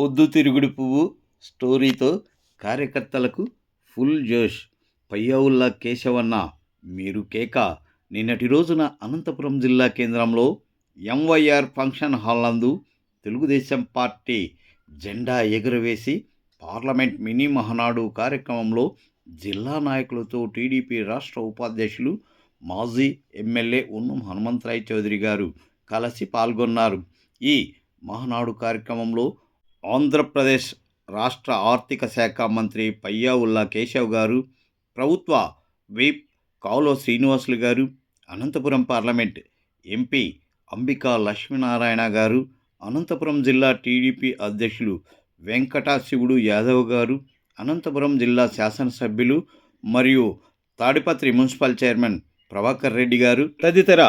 పొద్దుతిరుగుడు పువ్వు స్టోరీతో కార్యకర్తలకు ఫుల్ జోష్. పయ్యావుల్లా కేశవన్న మీరు కేక. నిన్నటి రోజున అనంతపురం జిల్లా కేంద్రంలో ఎంవైఆర్ ఫంక్షన్ హాల్ నందు తెలుగుదేశం పార్టీ జెండా ఎగురవేసి పార్లమెంట్ మినీ మహానాడు కార్యక్రమంలో జిల్లా నాయకులతో టీడీపీ రాష్ట్ర ఉపాధ్యక్షులు మాజీ ఎమ్మెల్యే ఉన్నం హనుమంతరాయ్ చౌదరి గారు కలిసి పాల్గొన్నారు. ఈ మహానాడు కార్యక్రమంలో ఆంధ్రప్రదేశ్ రాష్ట్ర ఆర్థిక శాఖ మంత్రి పయ్యావుల్లా కేశవ్ గారు ప్రభుత్వ వీప్ కావులో శ్రీనివాసులు గారు అనంతపురం పార్లమెంట్ ఎంపీ అంబికా లక్ష్మీనారాయణ గారు అనంతపురం జిల్లా టీడీపీ అధ్యక్షులు వెంకటశివుడు యాదవ్ గారు అనంతపురం జిల్లా శాసనసభ్యులు మరియు తాడిపత్రి మున్సిపల్ చైర్మన్ ప్రభాకర్ రెడ్డి గారు. తదితర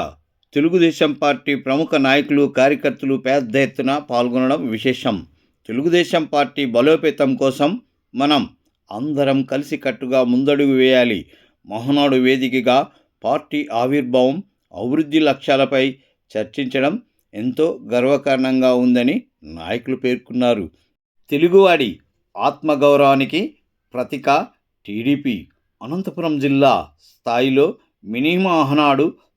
తెలుగుదేశం పార్టీ ప్రముఖ నాయకులు కార్యకర్తలు పెద్ద ఎత్తున పాల్గొనడం విశేషం. తెలుగుదేశం పార్టీ బలోపేతం కోసం మనం అందరం కలిసికట్టుగా ముందడుగు వేయాలి. మహనాడు వేదికగా పార్టీ ఆవిర్భావం అభివృద్ధి లక్ష్యాలపై చర్చించడం ఎంతో గర్వకారణంగా ఉందని నాయకులు పేర్కొన్నారు. తెలుగువాడి ఆత్మగౌరవానికి ప్రతిక టీడీపీ. అనంతపురం జిల్లా స్థాయిలో మినీ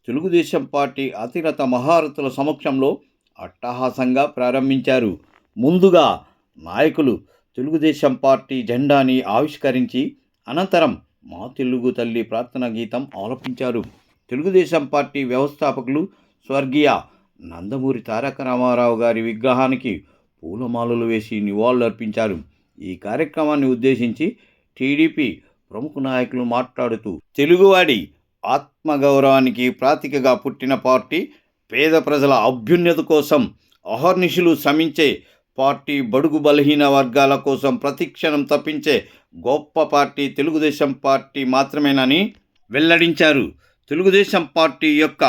తెలుగుదేశం పార్టీ అతిరత మహారథుల సమక్షంలో అట్టహాసంగా ప్రారంభించారు. ముందుగా నాయకులు తెలుగుదేశం పార్టీ జెండాని ఆవిష్కరించి అనంతరం మా తెలుగు తల్లి ప్రార్థన గీతం ఆలపించారు. తెలుగుదేశం పార్టీ వ్యవస్థాపకులు స్వర్గీయ నందమూరి తారక రామారావు గారి విగ్రహానికి పూలమాలలు వేసి నివాళులర్పించారు. ఈ కార్యక్రమాన్ని ఉద్దేశించి టీడీపీ ప్రముఖ నాయకులు మాట్లాడుతూ తెలుగువాడి ఆత్మగౌరవానికి ప్రాతికగా పుట్టిన పార్టీ పేద ప్రజల అభ్యున్నత కోసం అహర్నిశలు శ్రమించే పార్టీ బడుగు బలహీన వర్గాల కోసం ప్రతిక్షణం తప్పించే గొప్ప పార్టీ తెలుగుదేశం పార్టీ మాత్రమేనని వెల్లడించారు. తెలుగుదేశం పార్టీ యొక్క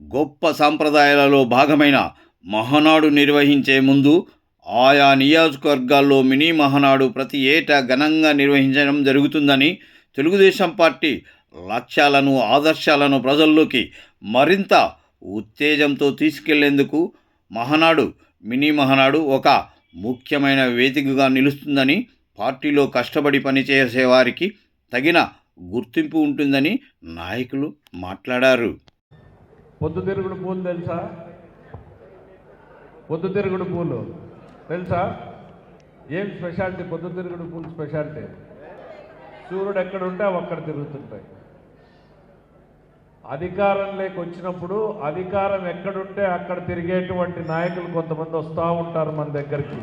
గొప్ప సాంప్రదాయాలలో భాగమైన మహనాడు నిర్వహించే ముందు ఆయా నియోజకవర్గాల్లో మినీ మహానాడు ప్రతి ఏటా ఘనంగా నిర్వహించడం జరుగుతుందని తెలుగుదేశం పార్టీ లక్ష్యాలను ఆదర్శాలను ప్రజల్లోకి మరింత ఉత్తేజంతో తీసుకెళ్ళేందుకు మహనాడు మినీ మహానాడు ఒక ముఖ్యమైన వేదికగా నిలుస్తుందని పార్టీలో కష్టపడి పనిచేసేవారికి తగిన గుర్తింపు ఉంటుందని నాయకులు మాట్లాడారు. పొద్దుతిరుగుడు పూలు తెలుసా? పొద్దుతిరుగుడు పూలు తెలుసా? ఏం స్పెషాలిటీ? పొద్దుతిరుగుడు పూలు స్పెషాలిటీ? సూర్యుడు ఎక్కడ ఉంటే అవి అక్కడ తిరుగుతుంటాయి. అధికారంలోకి వచ్చినప్పుడు అధికారం ఎక్కడుంటే అక్కడ తిరిగేటువంటి నాయకులు కొంతమంది వస్తూ ఉంటారు మన దగ్గరికి.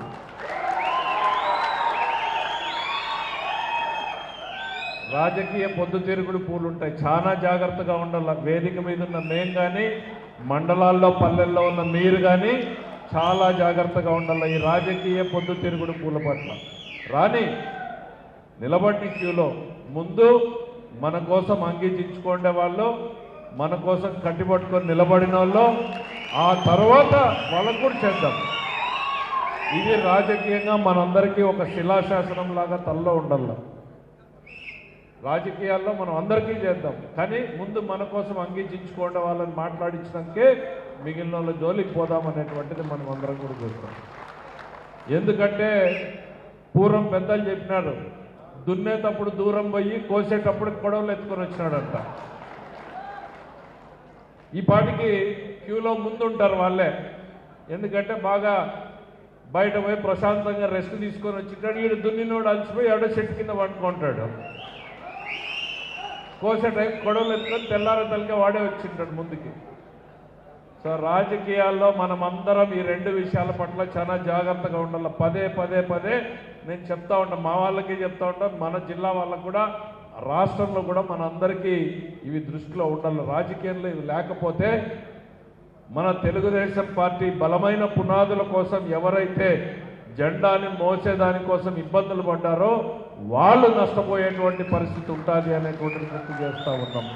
రాజకీయ పొద్దుతిరుగుడు పూలు ఉంటాయి చాలా జాగ్రత్తగా ఉండాలి. వేదిక మీద ఉన్న మేం కానీ మండలాల్లో పల్లెల్లో ఉన్న మీరు కానీ చాలా జాగ్రత్తగా ఉండాలి ఈ రాజకీయ పొద్దుతిరుగుడు పూల పట్ల. రాని నిలబడి క్యూలో. ముందు మన కోసం అంగీచించుకోండే వాళ్ళు మన కోసం కట్టిపట్టుకొని నిలబడిన వాళ్ళు. ఆ తర్వాత వాళ్ళకు కూడా చేద్దాం. ఇది రాజకీయంగా మనందరికీ ఒక శిలాశాసనం లాగా తల్లో ఉండాలి. రాజకీయాల్లో మనం అందరికీ చేద్దాం. కానీ ముందు మన కోసం అంగీచించుకోండి వాళ్ళని మాట్లాడించినాకే మిగిలిన వాళ్ళ జోలికి పోదాం అనేటువంటిది మనం అందరం కూడా చూస్తాం. ఎందుకంటే పూర్వం పెద్దలు చెప్పినారు దున్నేటప్పుడు దూరం పోయి కోసేటప్పుడు కొడవలు ఎత్తుకొని వచ్చినాడంట. ఈ పాటికి క్యూలో ముందుంటారు వాళ్ళే. ఎందుకంటే బాగా బయట పోయి ప్రశాంతంగా రెస్ట్ తీసుకొని వచ్చింటాడు వీడు దున్నినోడు అలసిపోయి ఎవడో చెట్టు కింద పడుకుంటాడు. కోసే టైం గొడవలు ఎత్తుకొని తెల్లార తలకే వాడే వచ్చింటాడు ముందుకి. సో రాజకీయాల్లో మనం అందరం ఈ రెండు విషయాల పట్ల చాలా జాగ్రత్తగా ఉండాలి. పదే పదే పదే నేను చెప్తా ఉంటాను మా వాళ్ళకి చెప్తా ఉంటాను మన జిల్లా వాళ్ళకు కూడా రాష్ట్రంలో కూడా మన అందరికీ ఇవి దృష్టిలో ఉండాలి. రాజకీయంలో ఇవి లేకపోతే మన తెలుగుదేశం పార్టీ బలమైన పునాదుల కోసం ఎవరైతే జెండాని మోసేదాని కోసం ఇబ్బందులు పడ్డారో వాళ్ళు నష్టపోయేటువంటి పరిస్థితి ఉంటుంది అనేటువంటిది గుర్తు చేస్తూ ఉన్నాం.